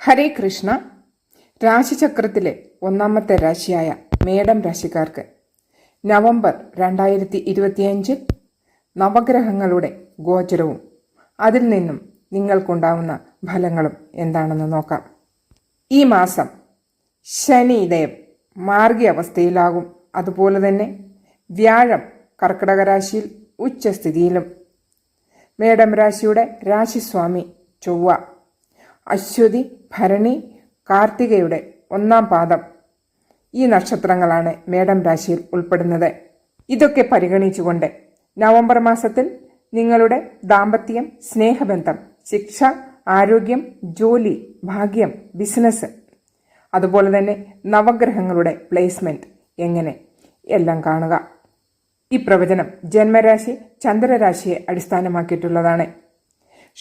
ഹരേ കൃഷ്ണ. രാശിചക്രത്തിലെ ഒന്നാമത്തെ രാശിയായ മേടം രാശിക്കാർക്ക് നവംബർ രണ്ടായിരത്തി ഇരുപത്തിയഞ്ചിൽ നവഗ്രഹങ്ങളുടെ ഗോചരവും അതിൽ നിന്നും നിങ്ങൾക്കുണ്ടാവുന്ന ഫലങ്ങളും എന്താണെന്ന് നോക്കാം. ഈ മാസം ശനിദേവ് മാർഗീയ അവസ്ഥയിലാകും അതുപോലെ തന്നെ വ്യാഴം കർക്കിടക രാശിയിൽ ഉച്ചസ്ഥിതിയിലും. മേടം രാശിയുടെ രാശിസ്വാമി ചൊവ്വ അശ്വതി ഭരണി കാർത്തികയുടെ ഒന്നാം പാദം. ഈ നക്ഷത്രങ്ങളാണ് മേടം രാശിയിൽ ഉൾപ്പെടുന്നത്. ഇതൊക്കെ പരിഗണിച്ചുകൊണ്ട് നവംബർ മാസത്തിൽ നിങ്ങളുടെ ദാമ്പത്യം സ്നേഹബന്ധം ശിക്ഷ ആരോഗ്യം ജോലി ഭാഗ്യം ബിസിനസ് അതുപോലെ തന്നെ നവഗ്രഹങ്ങളുടെ പ്ലേസ്മെന്റ് എങ്ങനെ എല്ലാം കാണുക. ഈ പ്രവചനം ജന്മരാശി ചന്ദ്രരാശിയെ അടിസ്ഥാനമാക്കിയിട്ടുള്ളതാണ്.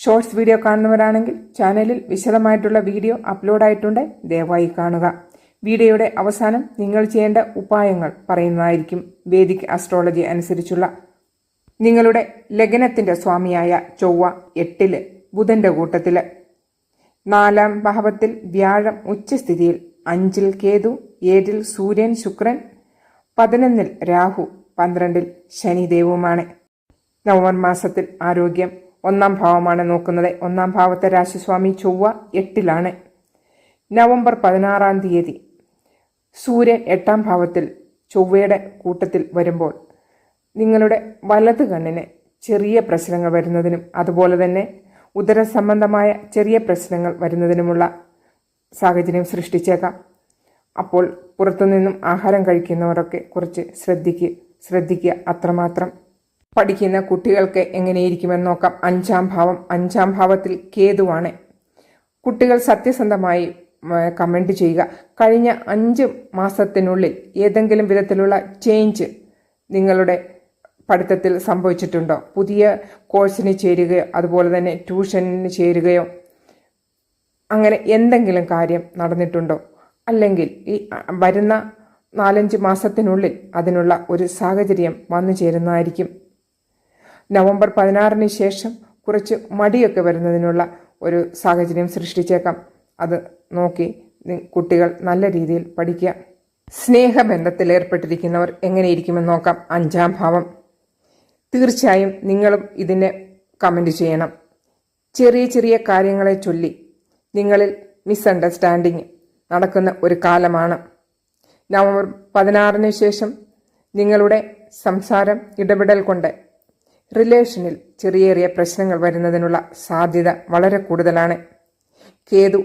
ഷോർട്സ് വീഡിയോ കാണുന്നവരാണെങ്കിൽ ചാനലിൽ വിശദമായിട്ടുള്ള വീഡിയോ അപ്ലോഡായിട്ടുണ്ട്. ദയവായി കാണുക. വീഡിയോയുടെ അവസാനം നിങ്ങൾ ചെയ്യേണ്ട ഉപായങ്ങൾ പറയുന്നതായിരിക്കും. വേദിക് അസ്ട്രോളജി അനുസരിച്ചുള്ള. നിങ്ങളുടെ ലഗ്നത്തിന്റെ സ്വാമിയായ ചൊവ്വ എട്ടിൽ ബുധന്റെ കൂട്ടത്തിൽ. നാലാം ഭാവത്തിൽ വ്യാഴം ഉച്ചസ്ഥിതിയിൽ അഞ്ചിൽ കേതു ഏഴിൽ സൂര്യൻ ശുക്രൻ പതിനൊന്നിൽ രാഹു പന്ത്രണ്ടിൽ ശനിദേവുമാണ്. നവംബർ മാസത്തിൽ ആരോഗ്യം ഒന്നാം ഭാവമാണ് നോക്കുന്നത്. ഒന്നാം ഭാവത്തെ രാശിസ്വാമി ചൊവ്വ എട്ടിലാണ്. നവംബർ പതിനാറാം തീയതി സൂര്യൻ എട്ടാം ഭാവത്തിൽ ചൊവ്വയുടെ കൂട്ടത്തിൽ വരുമ്പോൾ നിങ്ങളുടെ വലത് കണ്ണിന് ചെറിയ പ്രശ്നങ്ങൾ വരുന്നതിനും അതുപോലെ തന്നെ ഉദര സംബന്ധമായ ചെറിയ പ്രശ്നങ്ങൾ വരുന്നതിനുമുള്ള സാഹചര്യം സൃഷ്ടിച്ചേക്കാം. അപ്പോൾ പുറത്തുനിന്നും ആഹാരം കഴിക്കുന്നവരൊക്കെ കുറച്ച് ശ്രദ്ധിക്കുക ശ്രദ്ധിക്കുക അത്രമാത്രം. പഠിക്കുന്ന കുട്ടികൾക്ക് എങ്ങനെയിരിക്കുമെന്ന് നോക്കാം. അഞ്ചാം ഭാവം. അഞ്ചാം ഭാവത്തിൽ കേതുവാണ്. കുട്ടികൾ സത്യസന്ധമായി കമന്റ് ചെയ്യുക. കഴിഞ്ഞ അഞ്ച് മാസത്തിനുള്ളിൽ ഏതെങ്കിലും വിധത്തിലുള്ള ചേഞ്ച് നിങ്ങളുടെ പഠിത്തത്തിൽ സംഭവിച്ചിട്ടുണ്ടോ? പുതിയ കോഴ്സിന് ചേരുകയോ അതുപോലെ തന്നെ ട്യൂഷനിന് ചേരുകയോ അങ്ങനെ എന്തെങ്കിലും കാര്യം നടന്നിട്ടുണ്ടോ? അല്ലെങ്കിൽ ഈ വരുന്ന നാലഞ്ച് മാസത്തിനുള്ളിൽ അതിനുള്ള ഒരു സാഹചര്യം വന്നു ചേരുന്നതായിരിക്കും. നവംബർ പതിനാറിന് ശേഷം കുറച്ച് മടിയൊക്കെ വരുന്നതിനുള്ള ഒരു സാഹചര്യം സൃഷ്ടിച്ചേക്കാം. അത് നോക്കി കുട്ടികൾ നല്ല രീതിയിൽ പഠിക്കുക. സ്നേഹബന്ധത്തിൽ ഏർപ്പെട്ടിരിക്കുന്നവർ എങ്ങനെയിരിക്കുമെന്ന് നോക്കാം. അഞ്ചാം ഭാവം. തീർച്ചയായും നിങ്ങളും ഇതിനെ കമന്റ് ചെയ്യണം. ചെറിയ ചെറിയ കാര്യങ്ങളെ ചൊല്ലി നിങ്ങളിൽ മിസ്അണ്ടർസ്റ്റാൻഡിങ് നടക്കുന്ന ഒരു കാലമാണ്. നവംബർ പതിനാറിന് ശേഷം നിങ്ങളുടെ സംസാരം ഇടപെടൽ കൊണ്ട് റിലേഷനിൽ ചെറിയ ചെറിയ പ്രശ്നങ്ങൾ വരുന്നതിനുള്ള സാധ്യത വളരെ കൂടുതലാണ്. കേതു